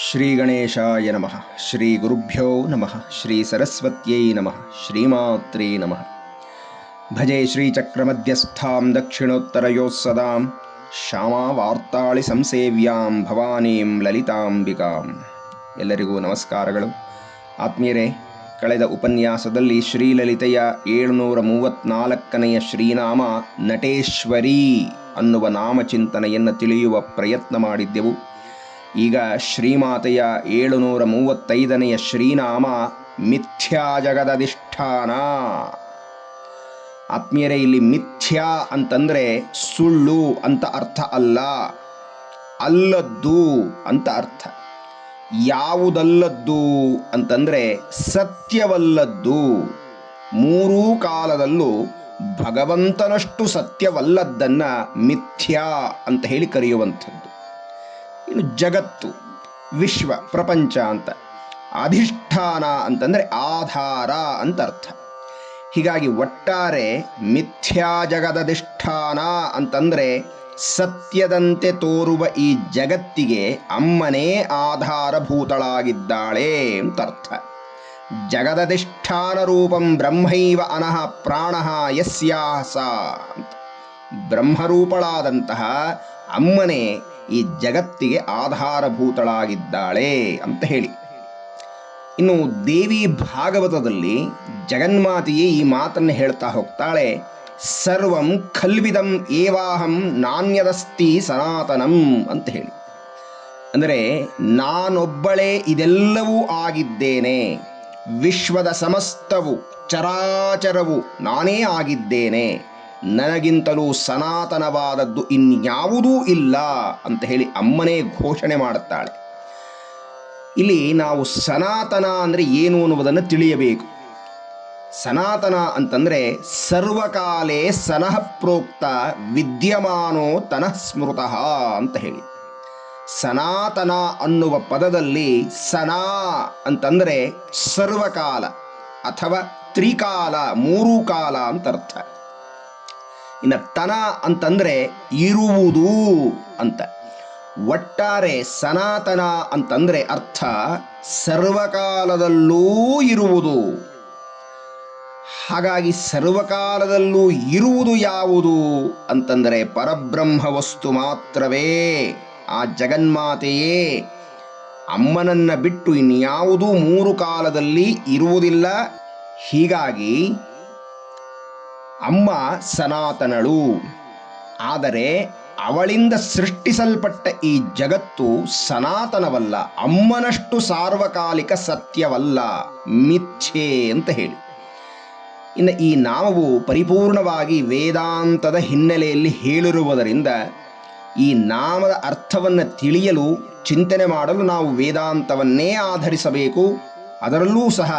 ಶ್ರೀ ಗಣೇಶಾಯ ನಮಃ ಶ್ರೀ ಗುರುಭ್ಯೋ ನಮಃ ಶ್ರೀ ಸರಸ್ವತ್ಯೈ ನಮಃ ಶ್ರೀಮಾತ್ರೇ ನಮಃ ಭಜೆ ಶ್ರೀಚಕ್ರಮಧ್ಯಸ್ಥಾಂ ದಕ್ಷಿಣೋತ್ತರಯೋತ್ಸದಾಂ ಶ್ಯಾಮಾವಾರ್ತಾಳಿ ಸಂಸೇವ್ಯಾಂ ಭವಾನೀಂ ಲಲಿತಾಂಬಿಕಾಂ ಎಲ್ಲರಿಗೂ ನಮಸ್ಕಾರಗಳು. ಆತ್ಮೀಯರೇ, ಕಳೆದ ಉಪನ್ಯಾಸದಲ್ಲಿ ಶ್ರೀಲಲಿತೆಯ ಏಳುನೂರ ಮೂವತ್ನಾಲ್ಕನೆಯ ಶ್ರೀನಾಮ ನಟೇಶ್ವರಿ ಅನ್ನುವ ನಾಮಚಿಂತನೆಯನ್ನು ತಿಳಿಯುವ ಪ್ರಯತ್ನ ಮಾಡಿದ್ದೆವು. ಈಗ ಶ್ರೀಮಾತೆಯ ಏಳುನೂರ ಮೂವತ್ತೈದನೆಯ ಶ್ರೀನಾಮ ಮಿಥ್ಯಾ ಜಗದಧಿಷ್ಠಾನ. ಆತ್ಮೀಯರೇ, ಇಲ್ಲಿ ಮಿಥ್ಯಾ ಅಂತಂದ್ರೆ ಸುಳ್ಳು ಅಂತ ಅರ್ಥ ಅಲ್ಲ. ಅಲ್ಲದ್ದು ಅಂತ ಅರ್ಥ. ಯಾವುದಲ್ಲದ್ದು ಅಂತಂದ್ರೆ ಸತ್ಯವಲ್ಲದ್ದು. ಮೂರೂ ಕಾಲದಲ್ಲೂ ಭಗವಂತನಷ್ಟು ಸತ್ಯವಲ್ಲದ್ದನ್ನ ಮಿಥ್ಯಾ ಅಂತ ಹೇಳಿ ಕರೆಯುವಂಥದ್ದು. ಇನ್ನು ಜಗತ್ತು, ವಿಶ್ವ, ಪ್ರಪಂಚ ಅಂತ. ಅಧಿಷ್ಠಾನ ಅಂತಂದರೆ ಆಧಾರ ಅಂತ ಅರ್ಥ. ಹೀಗಾಗಿ ಒಟ್ಟಾರೆ ಮಿಥ್ಯಾ ಜಗದಧಿಷ್ಠಾನ ಅಂತಂದರೆ ಸತ್ಯದಂತೆ ತೋರುವ ಈ ಜಗತ್ತಿಗೆ ಅಮ್ಮನೇ ಆಧಾರಭೂತಳಾಗಿದ್ದಾಳೆ ಅಂತ ಅರ್ಥ. ಜಗದಧಿಷ್ಠಾನ ರೂಪಂ ಬ್ರಹ್ಮೈವ ಅನಃ ಪ್ರಾಣ ಯಸ್ಯಾಸ ಸಾ ಬ್ರಹ್ಮರೂಪಳಾದಂತಹ ಅಮ್ಮನೇ ಈ ಜಗತ್ತಿಗೆ ಆಧಾರಭೂತಳಾಗಿದ್ದಾಳೆ ಅಂತ ಹೇಳಿ. ಇನ್ನು ದೇವಿ ಭಾಗವತದಲ್ಲಿ ಜಗನ್ಮಾತೆಯೇ ಈ ಮಾತನ್ನು ಹೇಳ್ತಾ ಹೋಗ್ತಾಳೆ. ಸರ್ವಂ ಖಲ್ವಿದಂ ಏವಾಹಂ ನಾಣ್ಯದಸ್ತಿ ಸನಾತನಂ ಅಂತ ಹೇಳಿ. ಅಂದರೆ ನಾನೊಬ್ಬಳೇ ಇದೆಲ್ಲವೂ ಆಗಿದ್ದೇನೆ. ವಿಶ್ವದ ಸಮಸ್ತವು, ಚರಾಚರವು ನಾನೇ ಆಗಿದ್ದೇನೆ. ನನಗಿಂತಲೂ ಸನಾತನವಾದದ್ದು ಇನ್ಯಾವುದೂ ಇಲ್ಲ ಅಂತ ಹೇಳಿ ಅಮ್ಮನೇ ಘೋಷಣೆ ಮಾಡುತ್ತಾಳೆ. ಇಲ್ಲಿ ನಾವು ಸನಾತನ ಅಂದರೆ ಏನು ಅನ್ನುವುದನ್ನು ತಿಳಿಯಬೇಕು. ಸನಾತನ ಅಂತಂದರೆ ಸರ್ವಕಾಲೇ ಸನಃ ಪ್ರೋಕ್ತ ವಿದ್ಯಮಾನೋ ತನಃ ಸ್ಮೃತಃ ಅಂತ ಹೇಳಿ. ಸನಾತನ ಅನ್ನುವ ಪದದಲ್ಲಿ ಸನಾ ಅಂತಂದರೆ ಸರ್ವಕಾಲ ಅಥವಾ ತ್ರಿಕಾಲ ಮೂರು ಕಾಲ ಅಂತ ಅರ್ಥ. ಇನ್ನು ತನ ಅಂತಂದ್ರೆ ಇರುವುದು ಅಂತ. ಒಟ್ಟಾರೆ ಸನಾತನ ಅಂತಂದ್ರೆ ಅರ್ಥ ಸರ್ವಕಾಲದಲ್ಲೂ ಇರುವುದು. ಹಾಗಾಗಿ ಸರ್ವಕಾಲದಲ್ಲೂ ಇರುವುದು ಯಾವುದು ಅಂತಂದರೆ ಪರಬ್ರಹ್ಮ ವಸ್ತು ಮಾತ್ರವೇ. ಆ ಜಗನ್ಮಾತೆಯೇ ಅಮ್ಮನನ್ನ ಬಿಟ್ಟು ಇನ್ಯಾವುದೂ ಮೂರು ಕಾಲದಲ್ಲಿ ಇರುವುದಿಲ್ಲ. ಹೀಗಾಗಿ ಅಮ್ಮ ಸನಾತನಳು. ಆದರೆ ಅವಳಿಂದ ಸೃಷ್ಟಿಸಲ್ಪಟ್ಟ ಈ ಜಗತ್ತು ಸನಾತನವಲ್ಲ, ಅಮ್ಮನಷ್ಟು ಸಾರ್ವಕಾಲಿಕ ಸತ್ಯವಲ್ಲ, ಮಿಥ್ಯೆ ಅಂತ ಹೇಳಿ. ಇನ್ನು ಈ ನಾಮವು ಪರಿಪೂರ್ಣವಾಗಿ ವೇದಾಂತದ ಹಿನ್ನೆಲೆಯಲ್ಲಿ ಹೇಳಿರುವುದರಿಂದ ಈ ನಾಮದ ಅರ್ಥವನ್ನು ತಿಳಿಯಲು, ಚಿಂತನೆ ಮಾಡಲು ನಾವು ವೇದಾಂತವನ್ನೇ ಆಧರಿಸಬೇಕು. ಅದರಲ್ಲೂ ಸಹ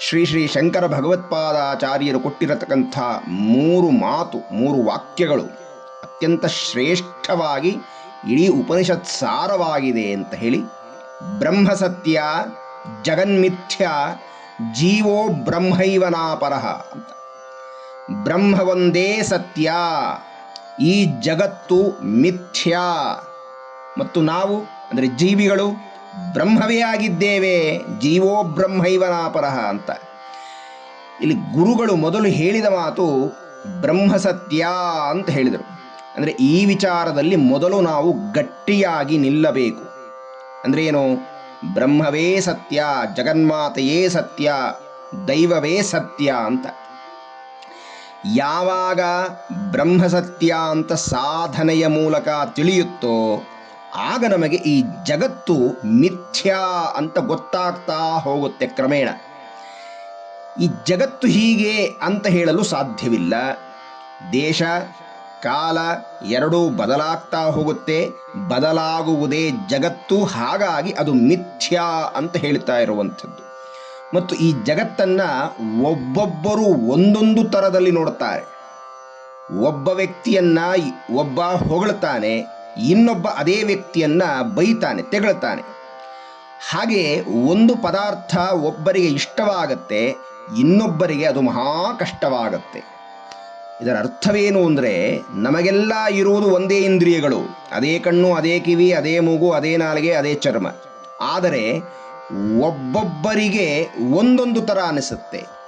ಶ್ರೀ ಶ್ರೀ ಶಂಕರ ಭಗವತ್ಪಾದಾಚಾರ್ಯರು ಕೊಟ್ಟಿರತಕ್ಕಂಥ ಮೂರು ಮಾತು, ಮೂರು ವಾಕ್ಯಗಳು ಅತ್ಯಂತ ಶ್ರೇಷ್ಠವಾಗಿ, ಇಡೀ ಉಪನಿಷತ್ ಸಾರವಾಗಿದೆ ಅಂತ ಹೇಳಿ, ಬ್ರಹ್ಮಸತ್ಯ ಜಗನ್ಮಿಥ್ಯ ಜೀವೋ ಬ್ರಹ್ಮೈವನಾಪರಹ ಅಂತ. ಬ್ರಹ್ಮ ಒಂದೇ ಸತ್ಯ, ಈ ಜಗತ್ತು ಮಿಥ್ಯಾ. ಮತ್ತು ನಾವು, ಅಂದರೆ ಜೀವಿಗಳು ಬ್ರಹ್ಮವೇ ಆಗಿದ್ದೇವೆ, ಜೀವೋ ಬ್ರಹ್ಮೈವನಾಪರಹ ಅಂತ. ಇಲ್ಲಿ ಗುರುಗಳು ಮೊದಲು ಹೇಳಿದ ಮಾತು ಬ್ರಹ್ಮ ಸತ್ಯ ಅಂತ ಹೇಳಿದರು. ಅಂದರೆ ಈ ವಿಚಾರದಲ್ಲಿ ಮೊದಲು ನಾವು ಗಟ್ಟಿಯಾಗಿ ನಿಲ್ಲಬೇಕು. ಅಂದರೆ ಏನು? ಬ್ರಹ್ಮವೇ ಸತ್ಯ, ಜಗನ್ಮಾತೆಯೇ ಸತ್ಯ, ದೈವವೇ ಸತ್ಯ ಅಂತ. ಯಾವಾಗ ಬ್ರಹ್ಮ ಸತ್ಯ ಅಂತ ಸಾಧನೆಯ ಮೂಲಕ ತಿಳಿಯುತ್ತೋ ಆಗ ನಮಗೆ ಈ ಜಗತ್ತು ಮಿಥ್ಯಾ ಅಂತ ಗೊತ್ತಾಗ್ತಾ ಹೋಗುತ್ತೆ ಕ್ರಮೇಣ. ಈ ಜಗತ್ತು ಹೀಗೆ ಅಂತ ಹೇಳಲು ಸಾಧ್ಯವಿಲ್ಲ. ದೇಶ, ಕಾಲ ಎರಡೂ ಬದಲಾಗ್ತಾ ಹೋಗುತ್ತೆ. ಬದಲಾಗುವುದೇ ಜಗತ್ತು, ಹಾಗಾಗಿ ಅದು ಮಿಥ್ಯಾ ಅಂತ ಹೇಳ್ತಾ ಇರುವಂಥದ್ದು. ಮತ್ತು ಈ ಜಗತ್ತನ್ನ ಒಬ್ಬೊಬ್ಬರು ಒಂದೊಂದು ಥರದಲ್ಲಿ ನೋಡುತ್ತಾರೆ. ಒಬ್ಬ ವ್ಯಕ್ತಿಯನ್ನ ಒಬ್ಬ ಹೊಗಳ್ತಾನೆ ಇನ್ನೊಬ್ಬ ಅದೇ ವ್ಯಕ್ತಿಯನ್ನ ಬೈತಾನೆ, ತೆಗಳ್ತಾನೆ. ಹಾಗೆ ಒಂದು ಪದಾರ್ಥ ಒಬ್ಬರಿಗೆ ಇಷ್ಟವಾಗತ್ತೆ, ಇನ್ನೊಬ್ಬರಿಗೆ ಅದು ಮಹಾ ಕಷ್ಟವಾಗತ್ತೆ. ಇದರ ಅರ್ಥವೇನು ಅಂದರೆ, ನಮಗೆಲ್ಲ ಇರುವುದು ಒಂದೇ ಇಂದ್ರಿಯಗಳು, ಅದೇ ಕಣ್ಣು, ಅದೇ ಕಿವಿ, ಅದೇ ಮೂಗು, ಅದೇ ನಾಲಿಗೆ, ಅದೇ ಚರ್ಮ. ಆದರೆ ಒಬ್ಬೊಬ್ಬರಿಗೆ ಒಂದೊಂದು ಥರ ಅನಿಸುತ್ತೆ.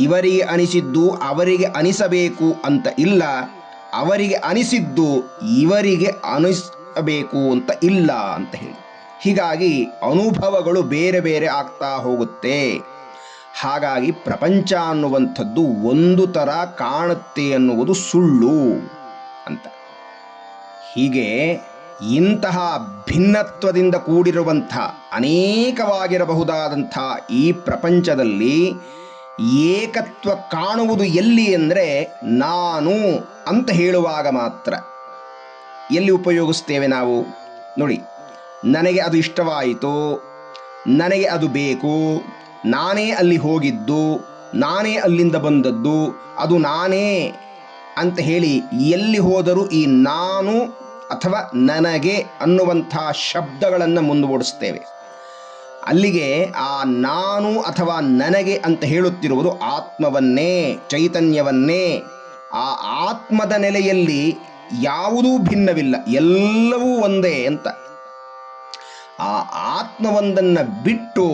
ಇವರಿಗೆ ಅನಿಸಿದ್ದು ಅವರಿಗೆ ಅನಿಸಬೇಕು ಅಂತ ಇಲ್ಲ ಅವರಿಗೆ ಅನಿಸಿದ್ದು ಇವರಿಗೆ ಅನಿಸಬೇಕು ಅಂತ ಇಲ್ಲ ಅಂತ ಹೇಳಿ. ಹೀಗಾಗಿ ಅನುಭವಗಳು ಬೇರೆ ಬೇರೆ ಆಗ್ತಾ ಹೋಗುತ್ತೆ. ಹಾಗಾಗಿ ಪ್ರಪಂಚ ಅನ್ನುವಂಥದ್ದು ಒಂದು ಥರ ಕಾಣುತ್ತೆ ಅನ್ನುವುದು ಸುಳ್ಳು ಅಂತ. ಹೀಗೆ ಇಂತಹ ಭಿನ್ನತ್ವದಿಂದ ಕೂಡಿರುವಂಥ ಅನೇಕವಾಗಿರಬಹುದಾದಂಥ ಈ ಪ್ರಪಂಚದಲ್ಲಿ ಏಕತ್ವ ಕಾಣುವುದು ಎಲ್ಲಿ ಅಂದರೆ ನಾನು ಅಂತ ಹೇಳುವಾಗ ಮಾತ್ರ ಎಲ್ಲಿ ಉಪಯೋಗಿಸ್ತೇವೆ ನಾವು? ನೋಡಿ, ನನಗೆ ಅದು ಇಷ್ಟವಾಯಿತು, ನನಗೆ ಅದು ಬೇಕು, ನಾನೇ ಅಲ್ಲಿ ಹೋಗಿದ್ದು, ನಾನೇ ಅಲ್ಲಿಂದ ಬಂದದ್ದು, ಅದು ನಾನೇ ಅಂತ ಹೇಳಿ ಎಲ್ಲಿ ಹೋದರೂ ಈ ನಾನು ಅಥವಾ ನನಗೆ ಅನ್ನುವಂಥ ಶಬ್ದಗಳನ್ನು ಮುಂದುವಡಿಸ್ತೇವೆ ಅಲ್ಲಿಗೆ ಆ ನಾನು ಅಥವಾ ನನಗೆ ಅಂತ ಹೇಳುತ್ತಿರುವುದು ಆತ್ಮವನ್ನೇ, ಚೈತನ್ಯವನ್ನೇ ಆ ಆತ್ಮದ ನೆಲೆಯಲ್ಲಿ ಯಾವುದೂ ಭಿನ್ನವಿಲ್ಲ, ಎಲ್ಲವೂ ಒಂದೇ ಅಂತ. ಆ ಆತ್ಮವೊಂದನ್ನು ಬಿಟ್ಟು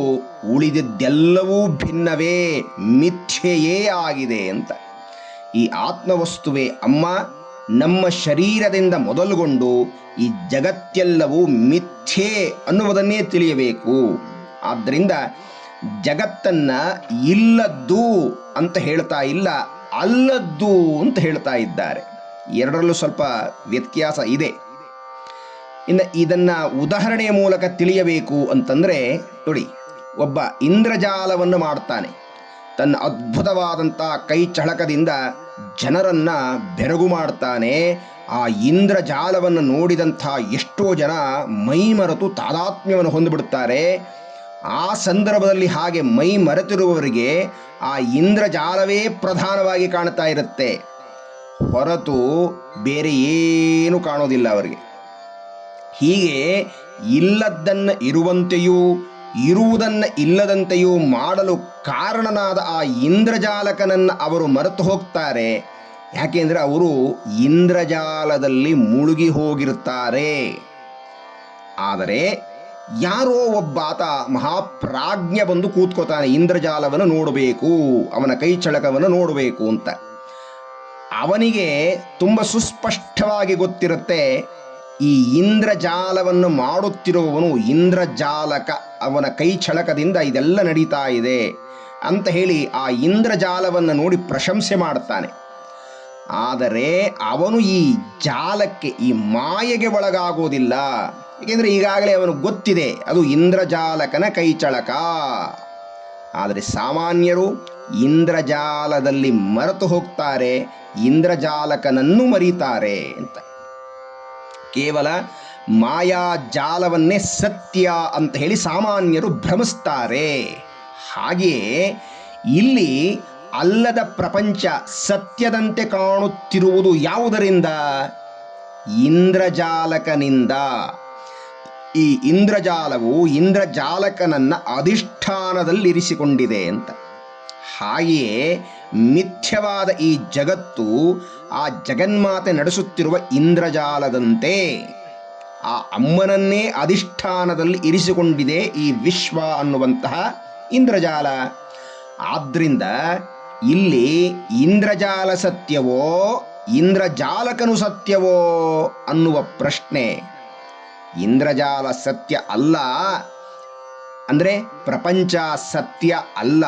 ಉಳಿದಿದ್ದೆಲ್ಲವೂ ಭಿನ್ನವೇ, ಮಿಥ್ಯೆಯೇ ಆಗಿದೆ ಅಂತ. ಈ ಆತ್ಮವಸ್ತುವೆ ಅಮ್ಮ, ನಮ್ಮ ಶರೀರದಿಂದ ಮೊದಲುಗೊಂಡು ಈ ಜಗತ್ತೆಲ್ಲವೂ ಮಿಥ್ಯೆ ಅನ್ನುವುದನ್ನೇ ತಿಳಿಯಬೇಕು. ಆದ್ದರಿಂದ ಜಗತ್ತನ್ನು ಇಲ್ಲದ್ದು ಅಂತ ಹೇಳ್ತಾ ಇಲ್ಲ ಅಲ್ಲದ್ದು ಅಂತ ಹೇಳ್ತಾ ಇದ್ದಾರೆ. ಎರಡರಲ್ಲೂ ಸ್ವಲ್ಪ ವ್ಯತ್ಯಾಸ ಇದೆ. ಇನ್ನು ಇದನ್ನು ಉದಾಹರಣೆಯ ಮೂಲಕ ತಿಳಿಯಬೇಕು ಅಂತಂದರೆ, ನೋಡಿ, ಒಬ್ಬ ಇಂದ್ರಜಾಲವನ್ನು ಮಾಡ್ತಾನೆ. ತನ್ನ ಅದ್ಭುತವಾದಂಥ ಕೈ ಚಳಕದಿಂದ ಜನರನ್ನ ಬೆರಗು ಮಾಡ್ತಾನೆ. ಆ ಇಂದ್ರಜಾಲವನ್ನು ನೋಡಿದಂಥ ಎಷ್ಟೋ ಜನ ಮೈ ಮರೆತು ತಾದಾತ್ಮ್ಯವನ್ನು ಹೊಂದಿಬಿಡುತ್ತಾರೆ ಆ ಸಂದರ್ಭದಲ್ಲಿ ಹಾಗೆ ಮೈ ಮರೆತಿರುವವರಿಗೆ ಆ ಇಂದ್ರಜಾಲವೇ ಪ್ರಧಾನವಾಗಿ ಕಾಣ್ತಾ ಇರುತ್ತೆ. ಹೊರತು ಬೇರೆ ಏನು ಕಾಣೋದಿಲ್ಲ ಅವರಿಗೆ. ಹೀಗೆ ಇಲ್ಲದ್ದನ್ನು ಇರುವಂತೆಯೂ, ಇರುವುದನ್ನು ಇಲ್ಲದಂತೆಯೂ ಮಾಡಲು ಕಾರಣನಾದ ಆ ಇಂದ್ರಜಾಲಕನನ್ನು ಅವರು ಮರೆತು ಹೋಗ್ತಾರೆ. ಯಾಕೆಂದರೆ ಅವರು ಇಂದ್ರಜಾಲದಲ್ಲಿ ಮುಳುಗಿ ಹೋಗಿರುತ್ತಾರೆ. ಆದರೆ ಯಾರೋ ಒಬ್ಬಾತ ಮಹಾಪ್ರಾಜ್ಞ ಬಂದು ಕೂತ್ಕೋತಾನೆ, ಇಂದ್ರಜಾಲವನ್ನು ನೋಡಬೇಕು, ಅವನ ಕೈ ಚಳಕವನ್ನು ನೋಡಬೇಕು ಅಂತ. ಅವನಿಗೆ ತುಂಬ ಸುಸ್ಪಷ್ಟವಾಗಿ ಗೊತ್ತಿರುತ್ತೆ, ಈ ಇಂದ್ರಜಾಲವನ್ನು ಮಾಡುತ್ತಿರುವವನು ಇಂದ್ರಜಾಲಕ, ಅವನ ಕೈ ಚಳಕದಿಂದ ಇದೆಲ್ಲ ನಡೀತಾ ಇದೆ ಅಂತ ಹೇಳಿ ಆ ಇಂದ್ರಜಾಲವನ್ನು ನೋಡಿ ಪ್ರಶಂಸೆ ಮಾಡ್ತಾನೆ. ಆದರೆ ಅವನು ಈ ಜಾಲಕ್ಕೆ, ಈ ಮಾಯೆಗೆ ಒಳಗಾಗೋದಿಲ್ಲ. ಏಕೆಂದರೆ ಈಗಾಗಲೇ ಅವನು ಗೊತ್ತಿದೆ, ಅದು ಇಂದ್ರಜಾಲಕನ ಕೈಚಳಕ. ಆದರೆ ಸಾಮಾನ್ಯರು ಇಂದ್ರಜಾಲದಲ್ಲಿ ಮರೆತು ಹೋಗ್ತಾರೆ, ಇಂದ್ರಜಾಲಕನನ್ನು ಮರೀತಾರೆ ಅಂತ. ಕೇವಲ ಮಾಯಾಜಾಲವನ್ನೇ ಸತ್ಯ ಅಂತ ಹೇಳಿ ಸಾಮಾನ್ಯರು ಭ್ರಮಿಸ್ತಾರೆ. ಹಾಗೆಯೇ ಇಲ್ಲಿ ಅಲ್ಲದ ಪ್ರಪಂಚ ಸತ್ಯದಂತೆ ಕಾಣುತ್ತಿರುವುದು ಯಾವುದರಿಂದ? ಇಂದ್ರಜಾಲಕನಿಂದ. ಈ ಇಂದ್ರಜಾಲವು ಇಂದ್ರಜಾಲಕನನ್ನ ಅಧಿಷ್ಠಾನದಲ್ಲಿರಿಸಿಕೊಂಡಿದೆ ಅಂತ. ಹಾಗೆಯೇ ಮಿಥ್ಯವಾದ ಈ ಜಗತ್ತು ಆ ಜಗನ್ಮಾತೆ ನಡೆಸುತ್ತಿರುವ ಇಂದ್ರಜಾಲದಂತೆ ಆ ಅಮ್ಮನನ್ನೇ ಅಧಿಷ್ಠಾನದಲ್ಲಿ ಇರಿಸಿಕೊಂಡಿದೆ ಈ ವಿಶ್ವ ಅನ್ನುವಂತಹ ಇಂದ್ರಜಾಲ. ಆದ್ರಿಂದ ಇಲ್ಲಿ ಇಂದ್ರಜಾಲ ಸತ್ಯವೋ ಇಂದ್ರಜಾಲಕನು ಸತ್ಯವೋ ಅನ್ನುವ ಪ್ರಶ್ನೆ ಇಂದ್ರಜಾಲ ಸತ್ಯ ಅಲ್ಲ. ಅಂದ್ರೆ ಪ್ರಪಂಚ ಸತ್ಯ ಅಲ್ಲ.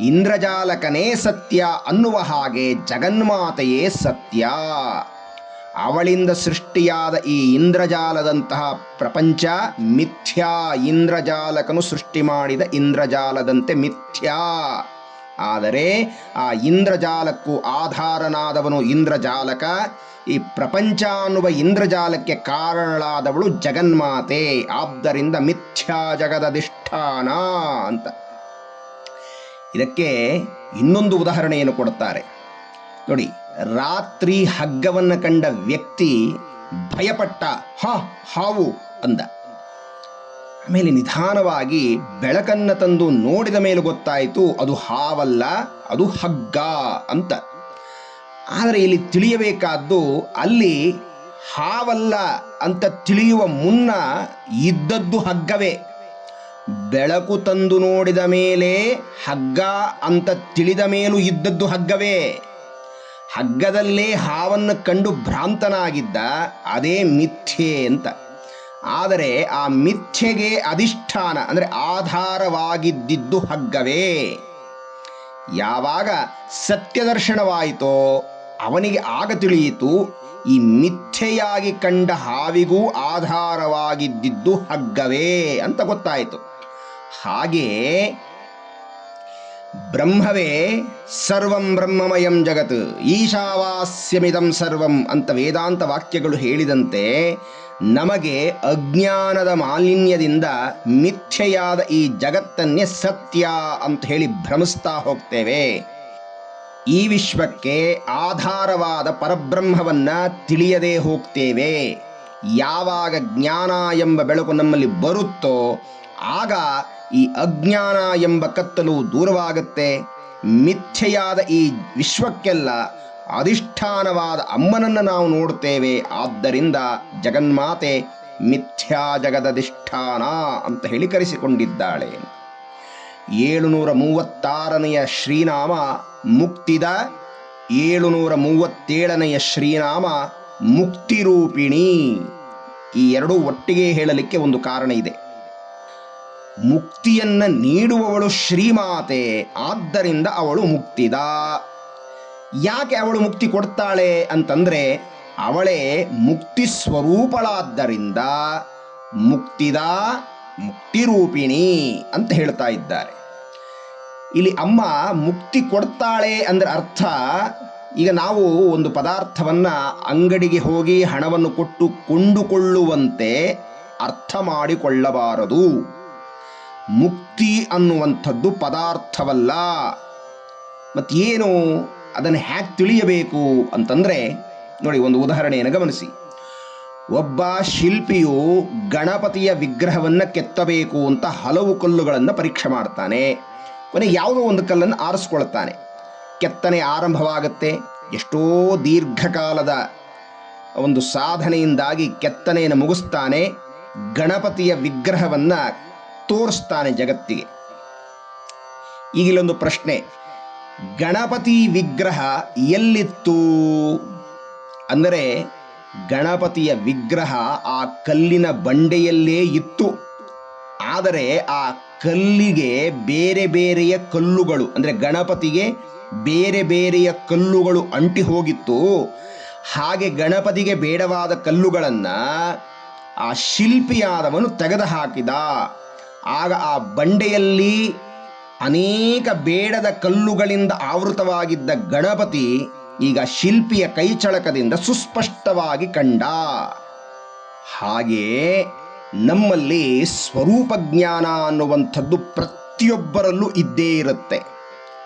ಇಂದ್ರಜಾಲಕನೇ ಸತ್ಯ ಅನ್ನುವ ಹಾಗೆ ಜಗನ್ಮಾತೆಯೇ ಸತ್ಯ. ಅವಳಿಂದ ಸೃಷ್ಟಿಯಾದ ಈ ಇಂದ್ರಜಾಲದಂತಹ ಪ್ರಪಂಚ ಮಿಥ್ಯಾ ಇಂದ್ರಜಾಲಕನು ಸೃಷ್ಟಿ ಮಾಡಿದ ಇಂದ್ರಜಾಲದಂತೆ ಮಿಥ್ಯಾ. ಆದರೆ ಆ ಇಂದ್ರಜಾಲಕ್ಕೂ ಆಧಾರನಾದವನು ಇಂದ್ರಜಾಲಕ. ಈ ಪ್ರಪಂಚ ಅನ್ನುವ ಇಂದ್ರಜಾಲಕ್ಕೆ ಕಾರಣಳಾದವಳು ಜಗನ್ಮಾತೆ. ಆದ್ದರಿಂದ ಮಿಥ್ಯಾ ಜಗದಧಿಷ್ಠಾನ ಅಂತ. ಇದಕ್ಕೆ ಇನ್ನೊಂದು ಉದಾಹರಣೆಯನ್ನು ಕೊಡುತ್ತಾರೆ. ನೋಡಿ, ರಾತ್ರಿ ಹಗ್ಗವನ್ನು ಕಂಡ ವ್ಯಕ್ತಿ ಭಯಪಟ್ಟ, ಹಾ ಹಾವು ಅಂದ. ಆಮೇಲೆ ನಿಧಾನವಾಗಿ ಬೆಳಕನ್ನು ತಂದು ನೋಡಿದ ಮೇಲೆ ಗೊತ್ತಾಯಿತು, ಅದು ಹಾವಲ್ಲ, ಅದು ಹಗ್ಗ ಅಂತ. ಆದರೆ ಇಲ್ಲಿ ತಿಳಿಯಬೇಕಾದ್ದು, ಅಲ್ಲಿ ಹಾವಲ್ಲ ಅಂತ ತಿಳಿಯುವ ಮುನ್ನ ಇದ್ದದ್ದು ಹಗ್ಗವೇ. ಬೆಳಕು ತಂದು ನೋಡಿದ ಮೇಲೆ ಹಗ್ಗ ಅಂತ ತಿಳಿದ ಮೇಲೂ ಇದ್ದದ್ದು ಹಗ್ಗವೇ. ಹಗ್ಗದಲ್ಲೇ ಹಾವನ್ನು ಕಂಡು ಭ್ರಾಂತನಾಗಿದ್ದ ಅದೇ ಮಿಥ್ಯೆ ಅಂತ. ಆದರೆ ಆ ಮಿಥ್ಯೆಗೆ ಅಧಿಷ್ಠಾನ, ಅಂದರೆ ಆಧಾರವಾಗಿದ್ದಿದ್ದು ಹಗ್ಗವೇ. ಯಾವಾಗ ಸತ್ಯದರ್ಶನವಾಯಿತೋ ಅವನಿಗೆ ಆಗ ತಿಳಿಯಿತು, ಈ ಮಿಥ್ಯೆಯಾಗಿ ಕಂಡ ಹಾವಿಗೂ ಆಧಾರವಾಗಿದ್ದಿದ್ದು ಹಗ್ಗವೇ ಅಂತ ಗೊತ್ತಾಯಿತು. ಹಾಗೆ ಬ್ರಹ್ಮವೇ ಸರ್ವಂ ಬ್ರಹ್ಮಮಯಂ ಜಗತ್, ಈಶಾವಾಸ್ಯಮಿದಂ ಸರ್ವಂ ಅಂತ ವೇದಾಂತ ವಾಕ್ಯಗಳು ಹೇಳಿದಂತೆ ನಮಗೆ ಅಜ್ಞಾನದ ಮಾಲಿನ್ಯದಿಂದ ಮಿಥ್ಯೆಯಾದ ಈ ಜಗತ್ತನ್ನೇ ಸತ್ಯ ಅಂತ ಹೇಳಿ ಭ್ರಮಿಸ್ತಾ ಹೋಗ್ತೇವೆ. ಈ ವಿಶ್ವಕ್ಕೆ ಆಧಾರವಾದ ಪರಬ್ರಹ್ಮವನ್ನ ತಿಳಿಯದೇ ಹೋಗ್ತೇವೆ. ಯಾವಾಗ ಜ್ಞಾನ ಎಂಬ ಬೆಳಕು ನಮ್ಮಲ್ಲಿ ಬರುತ್ತೋ ಆಗ ಈ ಅಜ್ಞಾನ ಎಂಬ ಕತ್ತಲು ದೂರವಾಗುತ್ತೆ. ಮಿಥ್ಯೆಯಾದ ಈ ವಿಶ್ವಕ್ಕೆಲ್ಲ ಅಧಿಷ್ಠಾನವಾದ ಅಮ್ಮನನ್ನು ನಾವು ನೋಡ್ತೇವೆ ಆದ್ದರಿಂದ ಜಗನ್ಮಾತೆ ಮಿಥ್ಯಾ ಜಗದಧಿಷ್ಠಾನ ಅಂತ ಹೇಳಿ ಕರೆಸಿಕೊಂಡಿದ್ದಾಳೆ. ಏಳುನೂರ ಮೂವತ್ತಾರನೆಯ ಶ್ರೀನಾಮ ಮುಕ್ತಿದ ಏಳುನೂರ ಮೂವತ್ತೇಳನೆಯ ಶ್ರೀನಾಮ ಮುಕ್ತಿರೂಪಿಣಿ. ಈ ಎರಡೂ ಒಟ್ಟಿಗೆ ಹೇಳಲಿಕ್ಕೆ ಒಂದು ಕಾರಣ ಇದೆ. ಮುಕ್ತಿಯನ್ನ ನೀಡುವವಳು ಶ್ರೀಮಾತೆ, ಆದ್ದರಿಂದ ಅವಳು ಮುಕ್ತಿದ. ಯಾಕೆ ಅವಳು ಮುಕ್ತಿ ಕೊಡ್ತಾಳೆ ಅಂತಂದ್ರೆ ಅವಳೇ ಮುಕ್ತಿ ಸ್ವರೂಪಳಾದ್ದರಿಂದ ಮುಕ್ತಿದ ಮುಕ್ತಿರೂಪಿಣಿ ಅಂತ ಹೇಳ್ತಾ ಇದ್ದಾರೆ. ಇಲ್ಲಿ ಅಮ್ಮ ಮುಕ್ತಿ ಕೊಡ್ತಾಳೆ ಅಂದ್ರೆ ಅರ್ಥ ಈಗ ನಾವು ಒಂದು ಪದಾರ್ಥವನ್ನ ಅಂಗಡಿಗೆ ಹೋಗಿ ಹಣವನ್ನು ಕೊಟ್ಟು ಕೊಂಡುಕೊಳ್ಳುವಂತೆ ಅರ್ಥ ಮಾಡಿಕೊಳ್ಳಬಾರದು. ಮುಕ್ತಿ ಅನ್ನುವಂಥದ್ದು ಪದಾರ್ಥವಲ್ಲ. ಮತ್ತೇನು ಅದನ್ನು ಹ್ಯಾಕ್ ತಿಳಿಯಬೇಕು ಅಂತಂದರೆ ನೋಡಿ, ಒಂದು ಉದಾಹರಣೆಯನ್ನು ಗಮನಿಸಿ. ಒಬ್ಬ ಶಿಲ್ಪಿಯು ಗಣಪತಿಯ ವಿಗ್ರಹವನ್ನು ಕೆತ್ತಬೇಕು ಅಂತ ಹಲವು ಕಲ್ಲುಗಳನ್ನು ಪರೀಕ್ಷೆ ಮಾಡ್ತಾನೆ. ಕೊನೆ ಯಾವುದೋ ಒಂದು ಕಲ್ಲನ್ನು ಆರಿಸ್ಕೊಳ್ತಾನೆ. ಕೆತ್ತನೆ ಆರಂಭವಾಗುತ್ತೆ. ಎಷ್ಟೋ ದೀರ್ಘಕಾಲದ ಒಂದು ಸಾಧನೆಯಿಂದಾಗಿ ಕೆತ್ತನೆಯನ್ನು ಮುಗಿಸ್ತಾನೆ. ಗಣಪತಿಯ ವಿಗ್ರಹವನ್ನು ತೋರಿಸ್ತಾನೆ ಜಗತ್ತಿಗೆ. ಈಗಿಲ್ಲೊಂದು ಪ್ರಶ್ನೆ. ಗಣಪತಿ ವಿಗ್ರಹ ಎಲ್ಲಿತ್ತು? ಅಂದರೆ ಗಣಪತಿಯ ವಿಗ್ರಹ ಆ ಕಲ್ಲಿನ ಬಂಡೆಯಲ್ಲೇ ಇತ್ತು. ಆದರೆ ಆ ಕಲ್ಲಿಗೆ ಬೇರೆ ಬೇರೆಯ ಕಲ್ಲುಗಳು, ಅಂದರೆ ಗಣಪತಿಗೆ ಬೇರೆ ಬೇರೆಯ ಕಲ್ಲುಗಳು ಅಂಟಿ ಹೋಗಿತ್ತು. ಹಾಗೆ ಗಣಪತಿಗೆ ಬೇಡವಾದ ಕಲ್ಲುಗಳನ್ನು ಆ ಶಿಲ್ಪಿಯಾದವನು ತೆಗೆದು ಹಾಕಿದ ಆಗ ಆ ಬಂಡೆಯಲ್ಲಿ ಅನೇಕ ಬೇಡದ ಕಲ್ಲುಗಳಿಂದ ಆವೃತವಾಗಿದ್ದ ಗಣಪತಿ ಈಗ ಶಿಲ್ಪಿಯ ಕೈಚಳಕದಿಂದ ಸುಸ್ಪಷ್ಟವಾಗಿ ಕಂಡ. ಹಾಗೆ ನಮ್ಮಲ್ಲಿ ಸ್ವರೂಪ ಜ್ಞಾನ ಅನ್ನುವಂಥದ್ದು ಪ್ರತಿಯೊಬ್ಬರಲ್ಲೂ ಇದ್ದೇ ಇರುತ್ತೆ.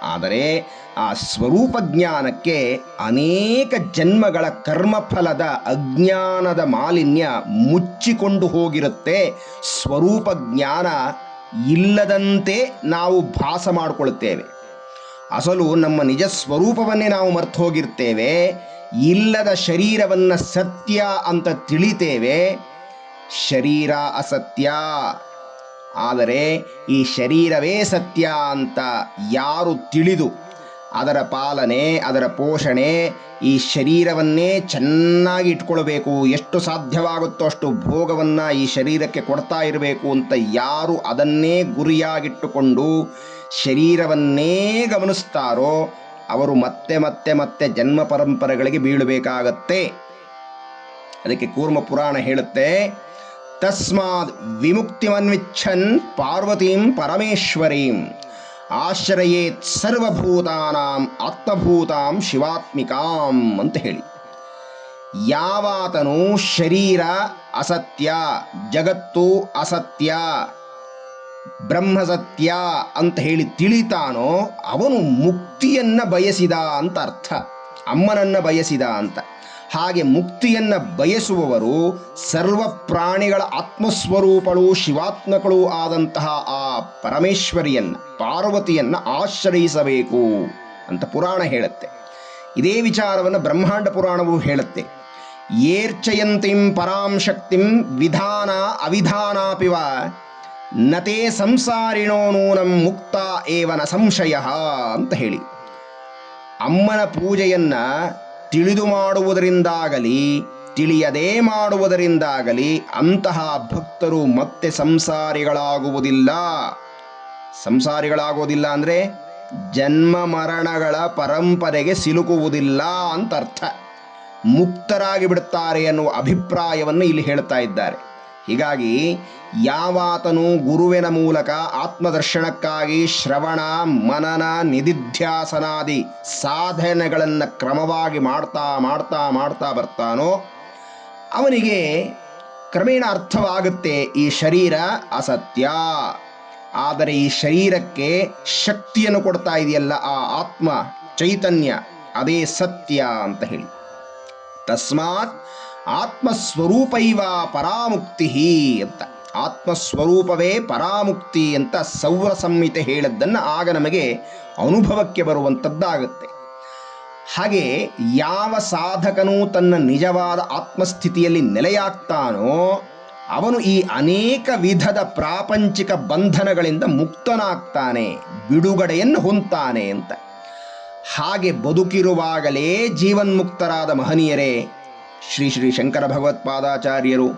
ಆದರೆ ಆ ಸ್ವರೂಪ ಜ್ಞಾನಕ್ಕೆ ಅನೇಕ ಜನ್ಮಗಳ ಕರ್ಮಫಲದ ಅಜ್ಞಾನದ ಮಾಲಿನ್ಯ ಮುಚ್ಚಿಕೊಂಡು ಹೋಗಿರುತ್ತೆ ಸ್ವರೂಪ ಜ್ಞಾನ ಇಲ್ಲದಂತೆ ನಾವು ಭಾಸ ಮಾಡಿಕೊಳ್ಳುತ್ತೇವೆ ಅಸಲು ನಮ್ಮ ನಿಜ ಸ್ವರೂಪವನ್ನೇ ನಾವು ಮರ್ತು ಹೋಗಿರ್ತೇವೆ. ಇಲ್ಲದ ಶರೀರವನ್ನು ಸತ್ಯ ಅಂತ ತಿಳಿತೇವೆ. ಶರೀರ ಅಸತ್ಯ. ಆದರೆ ಈ ಶರೀರವೇ ಸತ್ಯ ಅಂತ ಯಾರು ತಿಳಿದು ಅದರ ಪಾಲನೆ, ಅದರ ಪೋಷಣೆ, ಈ ಶರೀರವನ್ನೇ ಚೆನ್ನಾಗಿ ಇಟ್ಕೊಳ್ಬೇಕು. ಎಷ್ಟು ಸಾಧ್ಯವಾಗುತ್ತೋ ಅಷ್ಟು ಭೋಗವನ್ನು ಈ ಶರೀರಕ್ಕೆ ಕೊಡ್ತಾ ಇರಬೇಕು ಅಂತ ಯಾರು ಅದನ್ನೇ ಗುರಿಯಾಗಿಟ್ಟುಕೊಂಡು ಶರೀರವನ್ನೇ ಗಮನಿಸ್ತಾರೋ ಅವರು ಮತ್ತೆ ಮತ್ತೆ ಮತ್ತೆ ಜನ್ಮ ಪರಂಪರೆಗಳಿಗೆ ಬೀಳಬೇಕಾಗತ್ತೆ. ಅದಕ್ಕೆ ಕೂರ್ಮ ಪುರಾಣ ಹೇಳುತ್ತೆ, ತಸ್ಮಾದ್ ವಿಮುಕ್ತಿಮನ್ವಿಚ್ಛನ್ ಪಾರ್ವತೀಂ ಪರಮೇಶ್ವರೀಂ. ಆಶ್ರಯೇತ್ ಸರ್ವಭೂತಾನಾಂ ಆತ್ಮಭೂತಾಂ ಶಿವಾತ್ಮಿಕಾಂ ಅಂತ ಹೇಳಿ. ಯಾವಾತನು ಶರೀರ ಅಸತ್ಯ, ಜಗತ್ತು ಅಸತ್ಯ, ಬ್ರಹ್ಮಸತ್ಯ ಅಂತ ಹೇಳಿ ತಿಳಿತಾನೋ ಅವನು ಮುಕ್ತಿಯನ್ನ ಬಯಸಿದ ಅಂತ ಅರ್ಥ. ಅಮ್ಮನನ್ನ ಬಯಸಿದ ಅಂತ. ಹಾಗೆ ಮುಕ್ತಿಯನ್ನ ಬಯಸುವವರು ಸರ್ವ ಪ್ರಾಣಿಗಳ ಆತ್ಮಸ್ವರೂಪಗಳು ಶಿವಾತ್ಮಗಳು ಆದಂತಹ ಆ ಪರಮೇಶ್ವರಿಯನ್ನ, ಪಾರ್ವತಿಯನ್ನ ಆಶ್ರಯಿಸಬೇಕು ಅಂತ ಪುರಾಣ ಹೇಳುತ್ತೆ. ಇದೇ ವಿಚಾರವನ್ನು ಬ್ರಹ್ಮಾಂಡ ಪುರಾಣವು ಹೇಳುತ್ತೆ. ಏರ್ಚಯಂತಿಂ ಪರಾಂ ಶಕ್ತಿಂ ವಿಧಾನ ಅವಿಧಾನಾಪಿವ ನತೇ ಸಂಸಾರಿಣೋ ನೂನಂ ಮುಕ್ತ ಏವನ ಸಂಶಯ ಅಂತ ಹೇಳಿ. ಅಮ್ಮನ ಪೂಜೆಯನ್ನ ತಿಳಿದು ಮಾಡುವುದರಿಂದಾಗಲಿ ತಿಳಿಯದೇ ಮಾಡುವುದರಿಂದಾಗಲಿ ಅಂತಹ ಭಕ್ತರು ಮತ್ತೆ ಸಂಸಾರಿಗಳಾಗುವುದಿಲ್ಲ. ಸಂಸಾರಿಗಳಾಗುವುದಿಲ್ಲ ಅಂದರೆ ಜನ್ಮ ಮರಣಗಳ ಪರಂಪರೆಗೆ ಸಿಲುಕುವುದಿಲ್ಲ ಅಂತ ಅರ್ಥ ಮುಕ್ತರಾಗಿ ಬಿಡುತ್ತಾರೆ ಎನ್ನುವ ಅಭಿಪ್ರಾಯವನ್ನು ಇಲ್ಲಿ ಹೇಳ್ತಾ ಇದ್ದಾರೆ. ಹೀಗಾಗಿ ಯಾವಾತನು ಗುರುವಿನ ಮೂಲಕ ಆತ್ಮದರ್ಶನಕ್ಕಾಗಿ ಶ್ರವಣ, ಮನನ, ನಿಧಿಧ್ಯಾಸನಾದಿ ಸಾಧನೆಗಳನ್ನು ಕ್ರಮವಾಗಿ ಮಾಡ್ತಾ ಮಾಡ್ತಾ ಮಾಡ್ತಾ ಬರ್ತಾನೋ, ಅವನಿಗೆ ಕ್ರಮೇಣ ಅರ್ಥವಾಗುತ್ತೆ ಈ ಶರೀರ ಅಸತ್ಯ. ಆದರೆ ಈ ಶರೀರಕ್ಕೆ ಶಕ್ತಿಯನ್ನು ಕೊಡ್ತಾ ಇದೆಯಲ್ಲ ಆ ಆತ್ಮ, ಚೈತನ್ಯ, ಅದೇ ಸತ್ಯ ಅಂತ ಹೇಳಿ. ತಸ್ಮಾತ್ ಆತ್ಮಸ್ವರೂಪೈವ ಪರಾಮುಕ್ತಿ ಅಂತ. ಆತ್ಮಸ್ವರೂಪವೇ ಪರಾಮುಕ್ತಿ ಅಂತ ಸೌರ ಸಂಹಿತೆ ಹೇಳದ್ದನ್ನು ಆಗ ನಮಗೆ ಅನುಭವಕ್ಕೆ ಬರುವಂಥದ್ದಾಗುತ್ತೆ ಹಾಗೆ ಯಾವ ಸಾಧಕನು ತನ್ನ ನಿಜವಾದ ಆತ್ಮಸ್ಥಿತಿಯಲ್ಲಿ ನೆಲೆಯಾಗ್ತಾನೋ ಅವನು ಈ ಅನೇಕ ವಿಧದ ಪ್ರಾಪಂಚಿಕ ಬಂಧನಗಳಿಂದ ಮುಕ್ತನಾಗ್ತಾನೆ, ಬಿಡುಗಡೆಯನ್ನು ಹೊಂತಾನೆ ಅಂತ. ಹಾಗೆ ಬದುಕಿರುವಾಗಲೇ ಜೀವನ್ಮುಕ್ತರಾದ ಮಹನೀಯರೇ ಶ್ರೀ ಶ್ರೀ ಶಂಕರ ಭಗವತ್ಪಾದಾಚಾರ್ಯರು,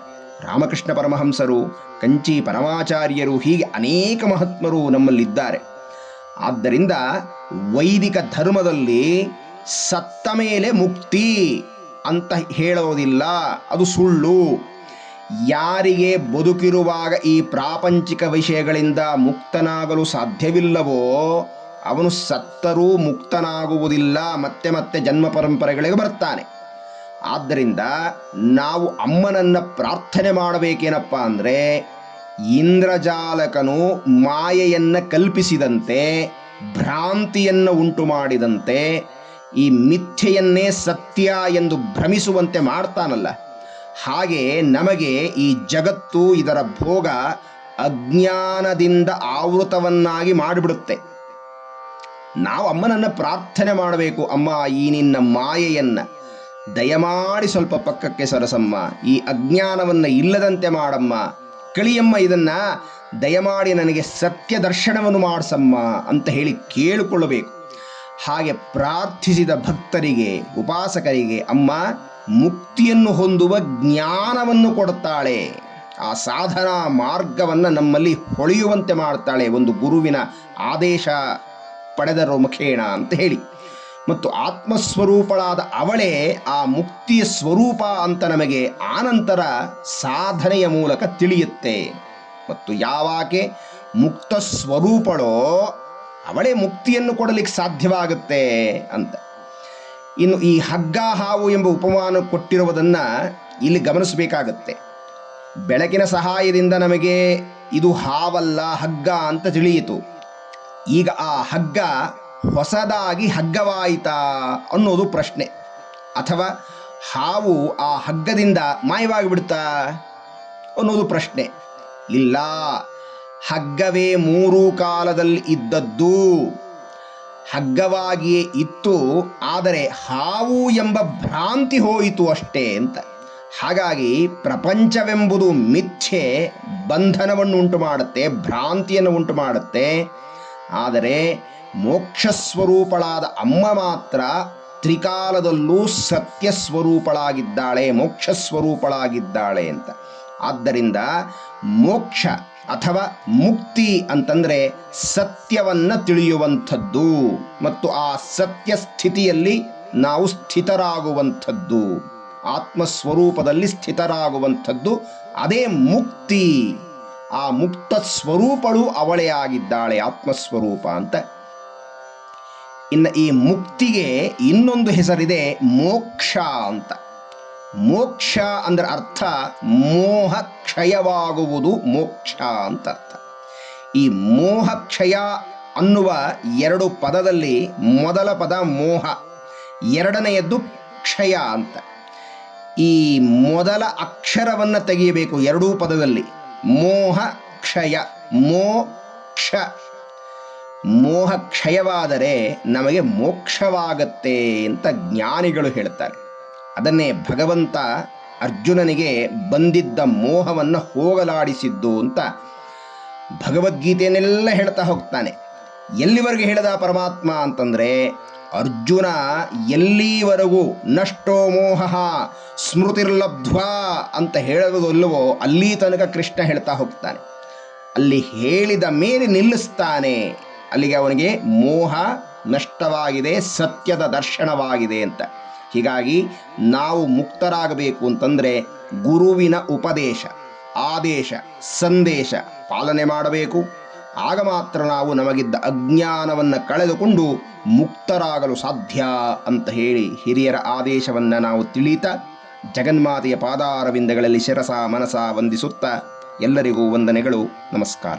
ರಾಮಕೃಷ್ಣ ಪರಮಹಂಸರು, ಕಂಚಿ ಪರಮಾಚಾರ್ಯರು ಹೀಗೆ ಅನೇಕ ಮಹಾತ್ಮರು ನಮ್ಮಲ್ಲಿದ್ದಾರೆ. ಆದ್ದರಿಂದ ವೈದಿಕ ಧರ್ಮದಲ್ಲಿ ಸತ್ತ ಮೇಲೆ ಮುಕ್ತಿ ಅಂತ ಹೇಳೋದಿಲ್ಲ, ಅದು ಸುಳ್ಳು. ಯಾರಿಗೆ ಬದುಕಿರುವಾಗ ಈ ಪ್ರಾಪಂಚಿಕ ವಿಷಯಗಳಿಂದ ಮುಕ್ತನಾಗಲು ಸಾಧ್ಯವಿಲ್ಲವೋ, ಅವನು ಸತ್ತರೂ ಮುಕ್ತನಾಗುವುದಿಲ್ಲ, ಮತ್ತೆ ಮತ್ತೆ ಜನ್ಮ ಪರಂಪರೆಗಳಿಗೆ ಬರ್ತಾನೆ. ಆದ್ದರಿಂದ ನಾವು ಅಮ್ಮನನ್ನ ಪ್ರಾರ್ಥನೆ ಮಾಡಬೇಕೇನಪ್ಪ ಅಂದರೆ ಇಂದ್ರಜಾಲಕನು ಮಾಯೆಯನ್ನು ಕಲ್ಪಿಸಿದಂತೆ, ಭ್ರಾಂತಿಯನ್ನು ಉಂಟು ಮಾಡಿದಂತೆ ಈ ಮಿಥ್ಯೆಯನ್ನೇ ಸತ್ಯ ಎಂದು ಭ್ರಮಿಸುವಂತೆ ಮಾಡ್ತಾನಲ್ಲ. ಹಾಗೆ ನಮಗೆ ಈ ಜಗತ್ತು ಇದರ ಭೋಗ ಅಜ್ಞಾನದಿಂದ ಆವೃತವನ್ನಾಗಿ ಮಾಡಿಬಿಡುತ್ತೆ. ನಾವು ಅಮ್ಮನನ್ನು ಪ್ರಾರ್ಥನೆ ಮಾಡಬೇಕು, ಅಮ್ಮ ಈ ನಿನ್ನ ಮಾಯೆಯನ್ನ. ದಯಮಾಡಿ ಸ್ವಲ್ಪ ಪಕ್ಕಕ್ಕೆ ಸರಸಮ್ಮ. ಈ ಅಜ್ಞಾನವನ್ನು ಇಲ್ಲದಂತೆ ಮಾಡಮ್ಮ. ಕಳಿಯಮ್ಮ ಇದನ್ನ. ದಯಮಾಡಿ ನನಗೆ ಸತ್ಯ ದರ್ಶನವನ್ನು ಮಾಡಿಸಮ್ಮ ಅಂತ ಹೇಳಿ ಕೇಳಿಕೊಳ್ಳಬೇಕು. ಹಾಗೆ ಪ್ರಾರ್ಥಿಸಿದ ಭಕ್ತರಿಗೆ, ಉಪಾಸಕರಿಗೆ, ಅಮ್ಮ, ಮುಕ್ತಿಯನ್ನು ಹೊಂದುವ ಜ್ಞಾನವನ್ನು ಕೊಡುತ್ತಾಳೆ. ಆ ಸಾಧನಾ ಮಾರ್ಗವನ್ನು ನಮ್ಮಲ್ಲಿ ಹೊಳೆಯುವಂತೆ ಮಾಡ್ತಾಳೆ. ಒಂದು ಗುರುವಿನ ಆದೇಶ ಪಡೆದರು ಮುಖೇಣ ಅಂತ ಹೇಳಿ. ಮತ್ತು ಆತ್ಮಸ್ವರೂಪಳಾದ ಅವಳೇ ಆ ಮುಕ್ತಿಯ ಸ್ವರೂಪ ಅಂತ ನಮಗೆ ಆನಂತರ ಸಾಧನೆಯ ಮೂಲಕ ತಿಳಿಯುತ್ತೆ. ಮತ್ತು ಯಾವಾಕೆ ಮುಕ್ತ ಸ್ವರೂಪಳೋ ಅವಳೇ ಮುಕ್ತಿಯನ್ನು ಕೊಡಲಿಕ್ಕೆ ಸಾಧ್ಯವಾಗುತ್ತೆ ಅಂತ. ಇನ್ನು ಈ ಹಗ್ಗ ಹಾವು ಎಂಬ ಉಪಮಾನ ಕೊಟ್ಟಿರುವುದನ್ನು ಇಲ್ಲಿ ಗಮನಿಸಬೇಕಾಗತ್ತೆ. ಬೆಳಕಿನ ಸಹಾಯದಿಂದ ನಮಗೆ ಇದು ಹಾವಲ್ಲ ಹಗ್ಗ ಅಂತ ತಿಳಿಯಿತು. ಈಗ ಆ ಹಗ್ಗ ಹೊಸದಾಗಿ ಹಗ್ಗವಾಯಿತಾ ಅನ್ನೋದು ಪ್ರಶ್ನೆ. ಅಥವಾ ಹಾವು ಆ ಹಗ್ಗದಿಂದ ಮಾಯವಾಗಿ ಬಿಡ್ತಾ ಅನ್ನೋದು ಪ್ರಶ್ನೆ. ಇಲ್ಲ, ಹಗ್ಗವೇ ಮೂರು ಕಾಲದಲ್ಲಿ ಇದ್ದದ್ದು. ಹಗ್ಗವಾಗಿಯೇ ಇತ್ತು, ಆದರೆ ಹಾವು ಎಂಬ ಭ್ರಾಂತಿ ಹೋಯಿತು ಅಷ್ಟೇ ಅಂತ. ಹಾಗಾಗಿ ಪ್ರಪಂಚವೆಂಬುದು ಮಿಥ್ಯೆ ಬಂಧನವನ್ನು ಉಂಟು ಮಾಡುತ್ತೆ ಭ್ರಾಂತಿಯನ್ನು ಉಂಟು ಮಾಡುತ್ತೆ ಆದರೆ ಮೋಕ್ಷ ಸ್ವರೂಪಳಾದ ಅಮ್ಮ ಮಾತ್ರ ತ್ರಿಕಾಲದಲ್ಲೂ ಸತ್ಯ ಸ್ವರೂಪಳಾಗಿದ್ದಾಳೆ ಮೋಕ್ಷ ಸ್ವರೂಪಳಾಗಿದ್ದಾಳೆ ಅಂತ. ಆದ್ದರಿಂದ ಮೋಕ್ಷ ಅಥವಾ ಮುಕ್ತಿ ಅಂತಂದರೆ ಸತ್ಯವನ್ನ ತಿಳಿಯುವಂಥದ್ದು ಮತ್ತು ಆ ಸತ್ಯ ಸ್ಥಿತಿಯಲ್ಲಿ ನಾವು ಸ್ಥಿತರಾಗುವಂಥದ್ದು, ಆತ್ಮಸ್ವರೂಪದಲ್ಲಿ ಸ್ಥಿತರಾಗುವಂಥದ್ದು, ಅದೇ ಮುಕ್ತಿ. ಆ ಮುಕ್ತ ಸ್ವರೂಪಳು ಅವಳೇ ಆಗಿದ್ದಾಳೆ, ಆತ್ಮಸ್ವರೂಪ ಅಂತ. ಇನ್ನು ಈ ಮುಕ್ತಿಗೆ ಇನ್ನೊಂದು ಹೆಸರಿದೆ ಮೋಕ್ಷ ಅಂತ. ಮೋಕ್ಷ ಅಂದ್ರೆ ಅರ್ಥ ಮೋಹ ಕ್ಷಯವಾಗುವುದು ಮೋಕ್ಷ ಅಂತ ಅರ್ಥ. ಈ ಮೋಹ ಕ್ಷಯ ಅನ್ನುವ ಎರಡು ಪದದಲ್ಲಿ ಮೊದಲ ಪದ ಮೋಹ, ಎರಡನೆಯದ್ದು ಕ್ಷಯ ಅಂತ. ಈ ಮೊದಲ ಅಕ್ಷರವನ್ನು ತೆಗೆಯಬೇಕು ಎರಡೂ ಪದದಲ್ಲಿ. ಮೋಹ ಕ್ಷಯ, ಮೋಕ್ಷ. ಮೋಹ ಕ್ಷಯವಾದರೆ ನಮಗೆ ಮೋಕ್ಷವಾಗತ್ತೆ ಅಂತ ಜ್ಞಾನಿಗಳು ಹೇಳ್ತಾರೆ. ಅದನ್ನೇ ಭಗವಂತ ಅರ್ಜುನನಿಗೆ ಬಂದಿದ್ದ ಮೋಹವನ್ನು ಹೋಗಲಾಡಿಸಿದ್ದು ಅಂತ ಭಗವದ್ಗೀತೆಯನ್ನೆಲ್ಲ ಹೇಳ್ತಾ ಹೋಗ್ತಾನೆ. ಎಲ್ಲಿವರೆಗೆ ಹೇಳಿದ ಪರಮಾತ್ಮ ಅಂತಂದರೆ, ಅರ್ಜುನ ಎಲ್ಲಿವರೆಗೂ ನಷ್ಟೋ ಮೋಹ ಸ್ಮೃತಿರ್ಲಬ್ಧ್ವಾ ಅಂತ ಹೇಳೋದಲ್ಲವೋ ಅಲ್ಲಿ ತನಕ ಕೃಷ್ಣ ಹೇಳ್ತಾ ಹೋಗ್ತಾನೆ. ಅಲ್ಲಿ ಹೇಳಿದ ಮೇಲೆ ನಿಲ್ಲಿಸ್ತಾನೆ ಅಲ್ಲಿಗೆ ಅವನಿಗೆ ಮೋಹ ನಷ್ಟವಾಗಿದೆ, ಸತ್ಯದ ದರ್ಶನವಾಗಿದೆ ಅಂತ. ಹೀಗಾಗಿ ನಾವು ಮುಕ್ತರಾಗಬೇಕು ಅಂತಂದರೆ ಗುರುವಿನ ಉಪದೇಶ, ಆದೇಶ, ಸಂದೇಶ ಪಾಲನೆ ಮಾಡಬೇಕು. ಆಗ ಮಾತ್ರ ನಾವು ನಮಗಿದ್ದ ಅಜ್ಞಾನವನ್ನು ಕಳೆದುಕೊಂಡು ಮುಕ್ತರಾಗಲು ಸಾಧ್ಯ ಅಂತ ಹೇಳಿ ಹಿರಿಯರ ಆದೇಶವನ್ನು ನಾವು ತಿಳಿತ ಜಗನ್ಮಾತೆಯ ಪಾದಾರವಿಂದಗಳಲ್ಲಿ ಶಿರಸ ಮನಸ ವಂದಿಸುತ್ತಾ ಎಲ್ಲರಿಗೂ ವಂದನೆಗಳು, ನಮಸ್ಕಾರ.